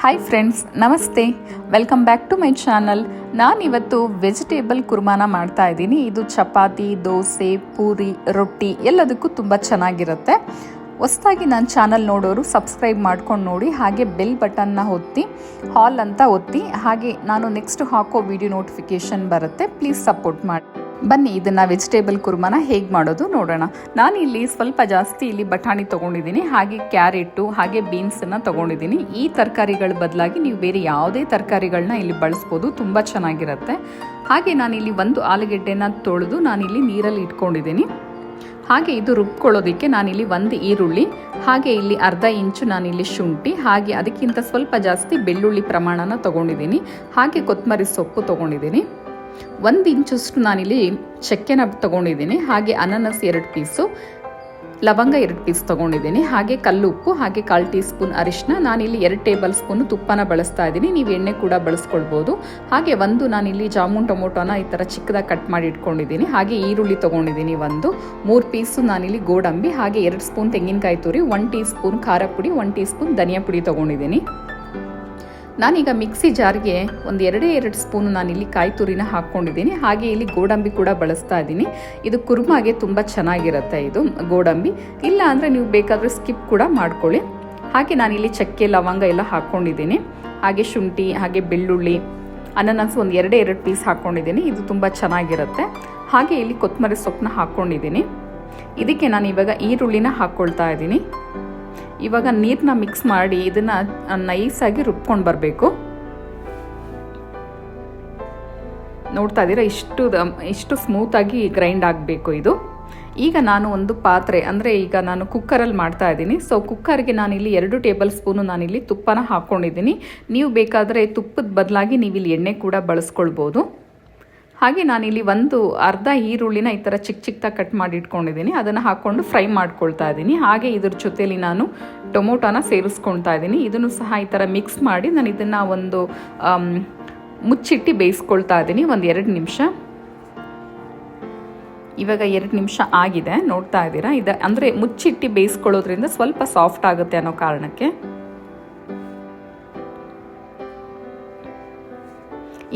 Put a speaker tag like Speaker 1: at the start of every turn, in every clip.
Speaker 1: Hi friends ನಮಸ್ತೆ. Welcome back to my channel ನಾನಿವತ್ತು vegetable ಕುರ್ಮಾನ ಮಾಡ್ತಾ ಇದ್ದೀನಿ. ಇದು ಚಪಾತಿ, ದೋಸೆ, ಪೂರಿ, ರೊಟ್ಟಿ ಎಲ್ಲದಕ್ಕೂ ತುಂಬ ಚೆನ್ನಾಗಿರುತ್ತೆ. ಹೊಸ್ದಾಗಿ ನನ್ನ ಚಾನಲ್ ನೋಡೋರು ಸಬ್ಸ್ಕ್ರೈಬ್ ಮಾಡ್ಕೊಂಡು ನೋಡಿ, ಹಾಗೆ ಬೆಲ್ ಬಟನ್ನ ಒತ್ತಿ ಹಾಲ್ ಅಂತ ಒತ್ತಿ, ಹಾಗೆ ನಾನು ನೆಕ್ಸ್ಟ್ ಹಾಕೋ ವಿಡಿಯೋ ನೋಟಿಫಿಕೇಷನ್ ಬರುತ್ತೆ. ಪ್ಲೀಸ್ ಸಪೋರ್ಟ್ ಮಾಡಿ. ಬನ್ನಿ, ಇದನ್ನು ವೆಜಿಟೇಬಲ್ ಕುರ್ಮನ ಹೇಗೆ ಮಾಡೋದು ನೋಡೋಣ. ನಾನು ಇಲ್ಲಿ ಸ್ವಲ್ಪ ಜಾಸ್ತಿ ಇಲ್ಲಿ ಬಟಾಣಿ ತೊಗೊಂಡಿದ್ದೀನಿ, ಹಾಗೆ ಕ್ಯಾರೆಟು, ಹಾಗೆ ಬೀನ್ಸನ್ನು ತೊಗೊಂಡಿದ್ದೀನಿ. ಈ ತರಕಾರಿಗಳ ಬದಲಾಗಿ ನೀವು ಬೇರೆ ಯಾವುದೇ ತರಕಾರಿಗಳನ್ನ ಇಲ್ಲಿ ಬಳಸ್ಬೋದು, ತುಂಬ ಚೆನ್ನಾಗಿರುತ್ತೆ. ಹಾಗೆ ನಾನಿಲ್ಲಿ ಒಂದು ಆಲೂಗೆಡ್ಡೆನ ತೊಳೆದು ನಾನಿಲ್ಲಿ ನೀರಲ್ಲಿ ಇಟ್ಕೊಂಡಿದ್ದೀನಿ. ಹಾಗೆ ಇದು ರುಬ್ಕೊಳ್ಳೋದಕ್ಕೆ ನಾನಿಲ್ಲಿ ಒಂದು ಈರುಳ್ಳಿ, ಹಾಗೆ ಇಲ್ಲಿ ಅರ್ಧ ಇಂಚು ನಾನಿಲ್ಲಿ ಶುಂಠಿ, ಹಾಗೆ ಅದಕ್ಕಿಂತ ಸ್ವಲ್ಪ ಜಾಸ್ತಿ ಬೆಳ್ಳುಳ್ಳಿ ಪ್ರಮಾಣನ ತೊಗೊಂಡಿದ್ದೀನಿ. ಹಾಗೆ ಕೊತ್ತಂಬರಿ ಸೊಪ್ಪು ತೊಗೊಂಡಿದ್ದೀನಿ. ಒಂದು ಇಂಚಷ್ಟು ನಾನಿಲ್ಲಿ ಚಕ್ಕೆನ ತೊಗೊಂಡಿದ್ದೀನಿ. ಹಾಗೆ ಅನಾನಸ್ ಎರಡು ಪೀಸು, ಲವಂಗ ಎರಡು ಪೀಸ್ ತೊಗೊಂಡಿದ್ದೀನಿ. ಹಾಗೆ ಕಲ್ಲುಪ್ಪು ಹಾಗೆ ಕಾಲು ಟೀ ಸ್ಪೂನ್ ಅರಿಶಿನ ನಾನಿಲ್ಲಿ ಎರಡು ಟೇಬಲ್ ಸ್ಪೂನು ತುಪ್ಪನ ಬಳಸ್ತಾ ಇದ್ದೀನಿ. ನೀವು ಎಣ್ಣೆ ಕೂಡ ಬಳಸ್ಕೊಳ್ಬೋದು. ಹಾಗೆ ಒಂದು ನಾನಿಲ್ಲಿ ಜಾಮೂನ್ ಟೊಮೊಟೊನ ಈ ಥರ ಚಿಕ್ಕದಾಗಿ ಕಟ್ ಮಾಡಿ ಇಟ್ಕೊಂಡಿದ್ದೀನಿ. ಹಾಗೆ ಈರುಳ್ಳಿ ತೊಗೊಂಡಿದ್ದೀನಿ ಒಂದು. ಮೂರು ಪೀಸು ನಾನಿಲ್ಲಿ ಗೋಡಂಬಿ. ಹಾಗೆ ಎರಡು ಸ್ಪೂನ್ ತೆಂಗಿನಕಾಯಿ ತುರಿ ಒನ್ ಟೀ ಸ್ಪೂನ್ ಖಾರ ಪುಡಿ ಒನ್ ಟೀ ಸ್ಪೂನ್ ಧನಿಯಾ ಪುಡಿ ತೊಗೊಂಡಿದ್ದೀನಿ. ನಾನೀಗ ಮಿಕ್ಸಿ ಜಾರ್ಗೆ ಒಂದು ಎರಡೇ ಎರಡು ಸ್ಪೂನು ನಾನಿಲ್ಲಿ ಕಾಯಿ ತುರಿನ ಹಾಕ್ಕೊಂಡಿದ್ದೀನಿ. ಹಾಗೆ ಇಲ್ಲಿ ಗೋಡಂಬಿ ಕೂಡ ಬಳಸ್ತಾ ಇದ್ದೀನಿ. ಇದು ಕುರ್ಮಾಗೆ ತುಂಬ ಚೆನ್ನಾಗಿರುತ್ತೆ ಇದು ಗೋಡಂಬಿ. ಇಲ್ಲ ಅಂದರೆ ನೀವು ಬೇಕಾದರೆ ಸ್ಕಿಪ್ ಕೂಡ ಮಾಡ್ಕೊಳ್ಳಿ. ಹಾಗೆ ನಾನಿಲ್ಲಿ ಚಕ್ಕೆ, ಲವಂಗ ಎಲ್ಲ ಹಾಕ್ಕೊಂಡಿದ್ದೀನಿ. ಹಾಗೆ ಶುಂಠಿ, ಹಾಗೆ ಬೆಳ್ಳುಳ್ಳಿ, ಅನಾನಸ್ ಒಂದು ಎರಡೇ ಎರಡು ಪೀಸ್ ಹಾಕ್ಕೊಂಡಿದ್ದೀನಿ. ಇದು ತುಂಬ ಚೆನ್ನಾಗಿರುತ್ತೆ. ಹಾಗೆ ಇಲ್ಲಿ ಕೊತ್ತಂಬರಿ ಸೊಪ್ಪನ್ನ ಹಾಕ್ಕೊಂಡಿದ್ದೀನಿ. ಇದಕ್ಕೆ ನಾನು ಇವಾಗ ಈರುಳ್ಳಿನ ಹಾಕ್ಕೊಳ್ತಾ ಇದ್ದೀನಿ. ಇವಾಗ ನೀರನ್ನ ಮಿಕ್ಸ್ ಮಾಡಿ ಇದನ್ನು ನೈಸಾಗಿ ರುಬ್ಕೊಂಡು ಬರಬೇಕು. ನೋಡ್ತಾ ಇದ್ದೀರಾ? ಇಷ್ಟು ಇಷ್ಟು ಸ್ಮೂತಾಗಿ ಗ್ರೈಂಡ್ ಆಗಬೇಕು ಇದು. ಈಗ ನಾನು ಒಂದು ಪಾತ್ರೆ, ಅಂದರೆ ಈಗ ನಾನು ಕುಕ್ಕರಲ್ಲಿ ಮಾಡ್ತಾ ಇದ್ದೀನಿ. ಸೊ ಕುಕ್ಕರ್ಗೆ ನಾನಿಲ್ಲಿ ಎರಡು ಟೇಬಲ್ ಸ್ಪೂನು ನಾನಿಲ್ಲಿ ತುಪ್ಪನ ಹಾಕ್ಕೊಂಡಿದ್ದೀನಿ ನೀವು ಬೇಕಾದರೆ ತುಪ್ಪದ ಬದಲಾಗಿ ನೀವಿಲ್ಲಿ ಎಣ್ಣೆ ಕೂಡ ಬಳಸ್ಕೊಳ್ಬೋದು. ಹಾಗೆ ನಾನಿಲ್ಲಿ ಒಂದು ಅರ್ಧ ಈರುಳ್ಳಿನ ಈ ಥರ ಚಿಕ್ಕ ಚಿಕ್ಕದಾಗಿ ಕಟ್ ಮಾಡಿ ಇಟ್ಕೊಂಡಿದ್ದೀನಿ. ಅದನ್ನು ಹಾಕ್ಕೊಂಡು ಫ್ರೈ ಮಾಡ್ಕೊಳ್ತಾ ಇದ್ದೀನಿ. ಹಾಗೆ ಇದ್ರ ಜೊತೆಲಿ ನಾನು ಟೊಮೊಟೊನ ಸೇರಿಸ್ಕೊಳ್ತಾ ಇದ್ದೀನಿ. ಇದನ್ನು ಸಹ ಈ ಥರ ಮಿಕ್ಸ್ ಮಾಡಿ ನಾನು ಇದನ್ನು ಒಂದು ಮುಚ್ಚಿಟ್ಟು ಬೇಯಿಸ್ಕೊಳ್ತಾ ಇದ್ದೀನಿ. ಒಂದು ಎರಡು ನಿಮಿಷ. ಇವಾಗ ಎರಡು ನಿಮಿಷ ಆಗಿದೆ. ನೋಡ್ತಾ ಇದ್ದೀರಾ? ಇದು ಅಂದರೆ ಮುಚ್ಚಿಟ್ಟು ಬೇಯಿಸ್ಕೊಳ್ಳೋದ್ರಿಂದ ಸ್ವಲ್ಪ ಸಾಫ್ಟ್ ಆಗುತ್ತೆ ಅನ್ನೋ ಕಾರಣಕ್ಕೆ.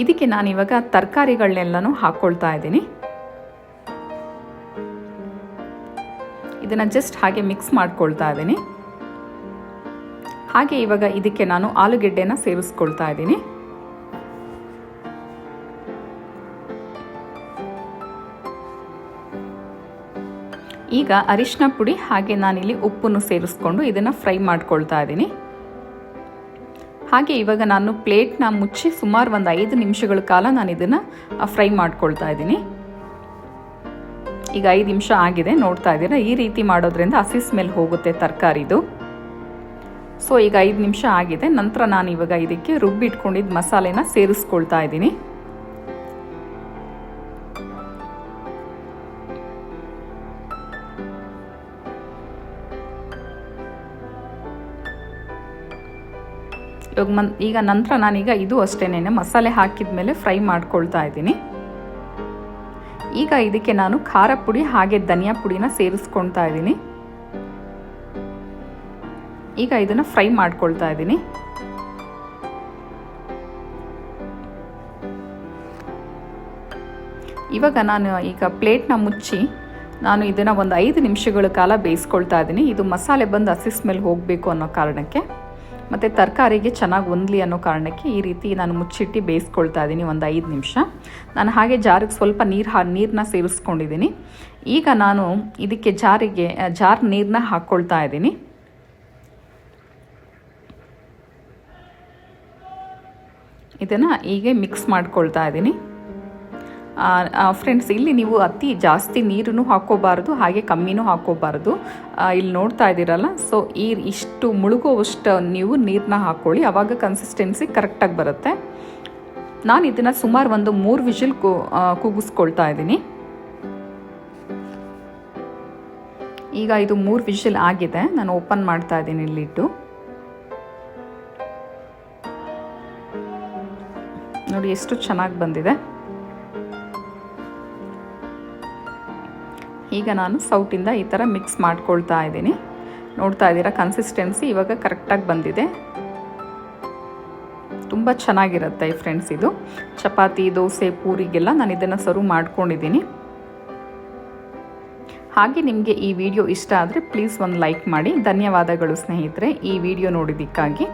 Speaker 1: ಇದಕ್ಕೆ ನಾನು ಇವಾಗ ತರಕಾರಿಗಳನ್ನೆಲ್ಲನೂ ಹಾಕ್ಕೊಳ್ತಾ ಇದ್ದೀನಿ. ಇದನ್ನು ಜಸ್ಟ್ ಹಾಗೆ ಮಿಕ್ಸ್ ಮಾಡ್ಕೊಳ್ತಾ ಇದ್ದೀನಿ. ಹಾಗೆ ಇವಾಗ ಇದಕ್ಕೆ ನಾನು ಆಲೂಗೆಡ್ಡೆನ ಸೇರಿಸ್ಕೊಳ್ತಾ ಇದ್ದೀನಿ. ಈಗ ಅರಿಶಿನ ಪುಡಿ ಹಾಗೆ ನಾನಿಲ್ಲಿ ಉಪ್ಪನ್ನು ಸೇರಿಸ್ಕೊಂಡು ಇದನ್ನು ಫ್ರೈ ಮಾಡ್ಕೊಳ್ತಾ ಇದ್ದೀನಿ. ಹಾಗೆ ಇವಾಗ ನಾನು ಪ್ಲೇಟ್ನ ಮುಚ್ಚಿ ಸುಮಾರು ಒಂದು ಐದು ನಿಮಿಷಗಳ ಕಾಲ ನಾನು ಇದನ್ನು ಫ್ರೈ ಮಾಡ್ಕೊಳ್ತಾ ಇದ್ದೀನಿ. ಈಗ ಐದು ನಿಮಿಷ ಆಗಿದೆ, ನೋಡ್ತಾ ಇದ್ದೀರಾ? ಈ ರೀತಿ ಮಾಡೋದ್ರಿಂದ ಹಸಿ ಸ್ಮೆಲ್ ಹೋಗುತ್ತೆ ತರಕಾರಿದು. ಸೊ ಈಗ ಐದು ನಿಮಿಷ ಆಗಿದೆ. ನಂತರ ನಾನು ಇವಾಗ ಇದಕ್ಕೆ ರುಬ್ಬಿಟ್ಕೊಂಡಿದ್ದ ಮಸಾಲೆನ ಸೇರಿಸ್ಕೊಳ್ತಾ ಇದ್ದೀನಿ. ಇವಾಗ ಮನ್, ಈಗ ನಂತರ ನಾನೀಗ ಇದು ಅಷ್ಟೇನೆ ಮಸಾಲೆ ಹಾಕಿದ ಮೇಲೆ ಫ್ರೈ ಮಾಡ್ಕೊಳ್ತಾ ಇದ್ದೀನಿ. ಈಗ ಇದಕ್ಕೆ ನಾನು ಖಾರ ಪುಡಿ ಹಾಗೆ ಧನಿಯಾ ಪುಡಿನ ಸೇರಿಸ್ಕೊಳ್ತಾ ಇದ್ದೀನಿ. ಈಗ ಇದನ್ನು ಫ್ರೈ ಮಾಡ್ಕೊಳ್ತಾ ಇದ್ದೀನಿ. ಇವಾಗ ನಾನು ಈಗ ಪ್ಲೇಟ್ನ ಮುಚ್ಚಿ ನಾನು ಇದನ್ನು ಒಂದು ಐದು ನಿಮಿಷಗಳ ಕಾಲ ಬೇಯಿಸ್ಕೊಳ್ತಾ ಇದ್ದೀನಿ. ಇದು ಮಸಾಲೆ ಬಂದು ಸ್ಮೆಲ್ ಹೋಗಬೇಕು ಅನ್ನೋ ಕಾರಣಕ್ಕೆ. ಮತ್ತು ತರಕಾರಿಗೆ ಚೆನ್ನಾಗಿ ಹೊಂದಲಿ ಅನ್ನೋ ಕಾರಣಕ್ಕೆ ಈ ರೀತಿ ನಾನು ಮುಚ್ಚಿಟ್ಟು ಬೇಯಿಸ್ಕೊಳ್ತಾ ಇದ್ದೀನಿ ಒಂದು ಐದು ನಿಮಿಷ. ನಾನು ಹಾಗೆ ಜಾರಿಗೆ ಸ್ವಲ್ಪ ನೀರು ಹಾ ನೀರನ್ನ ಸೇರಿಸ್ಕೊಂಡಿದ್ದೀನಿ ಈಗ ನಾನು ಇದಕ್ಕೆ ಜಾರಿಗೆ ಜಾರ್ ನೀರನ್ನ ಹಾಕ್ಕೊಳ್ತಾ ಇದ್ದೀನಿ. ಇದನ್ನು ಹೀಗೆ ಮಿಕ್ಸ್ ಮಾಡ್ಕೊಳ್ತಾ ಇದ್ದೀನಿ. ಫ್ರೆಂಡ್ಸ್ ಇಲ್ಲಿ ನೀವು ಅತಿ ಜಾಸ್ತಿ ನೀರನ್ನು ಹಾಕೋಬಾರ್ದು ಹಾಗೆ ಕಮ್ಮಿನೂ ಹಾಕೋಬಾರ್ದು ಇಲ್ಲಿ ನೋಡ್ತಾ ಇದ್ದೀರಲ್ಲ ಸೊ ಈ ಇಷ್ಟು ಮುಳುಗುವಷ್ಟು ನೀವು ನೀರನ್ನ ಹಾಕ್ಕೊಳ್ಳಿ ಆವಾಗ ಕನ್ಸಿಸ್ಟೆನ್ಸಿ ಕರೆಕ್ಟಾಗಿ ಬರುತ್ತೆ. ನಾನು ಇದನ್ನು ಸುಮಾರು ಒಂದು ಮೂರು ವಿಷಲ್ ಕೂಗಿಸ್ಕೊಳ್ತಾ ಇದ್ದೀನಿ. ಈಗ ಇದು ಮೂರು ವಿಷಲ್ ಆಗಿದೆ, ನಾನು ಓಪನ್ ಮಾಡ್ತಾ ಇದ್ದೀನಿ ಇಲ್ಲಿಟ್ಟು ನೋಡಿ, ಎಷ್ಟು ಚೆನ್ನಾಗಿ ಬಂದಿದೆ. ಈಗ ನಾನು ಸೌಟಿಂದ ಈ ಥರ ಮಿಕ್ಸ್ ಮಾಡ್ಕೊಳ್ತಾ ಇದ್ದೀನಿ. ನೋಡ್ತಾ ಇದ್ದೀರಾ ಕನ್ಸಿಸ್ಟೆನ್ಸಿ ಇವಾಗ ಕರೆಕ್ಟಾಗಿ ಬಂದಿದೆ. ತುಂಬ ಚೆನ್ನಾಗಿರುತ್ತೆ ಫ್ರೆಂಡ್ಸ್ ಇದು. ಚಪಾತಿ, ದೋಸೆ, ಪೂರಿಗೆಲ್ಲ ನಾನು ಇದನ್ನು ಸರ್ವ್ ಮಾಡ್ಕೊಂಡಿದ್ದೀನಿ. ಹಾಗೆ ನಿಮಗೆ ಈ ವಿಡಿಯೋ ಇಷ್ಟ ಆದರೆ ಪ್ಲೀಸ್ ಒಂದು ಲೈಕ್ ಮಾಡಿ. ಧನ್ಯವಾದಗಳು ಸ್ನೇಹಿತರೆ, ಈ ವಿಡಿಯೋ ನೋಡಿದ್ದಕ್ಕಾಗಿ.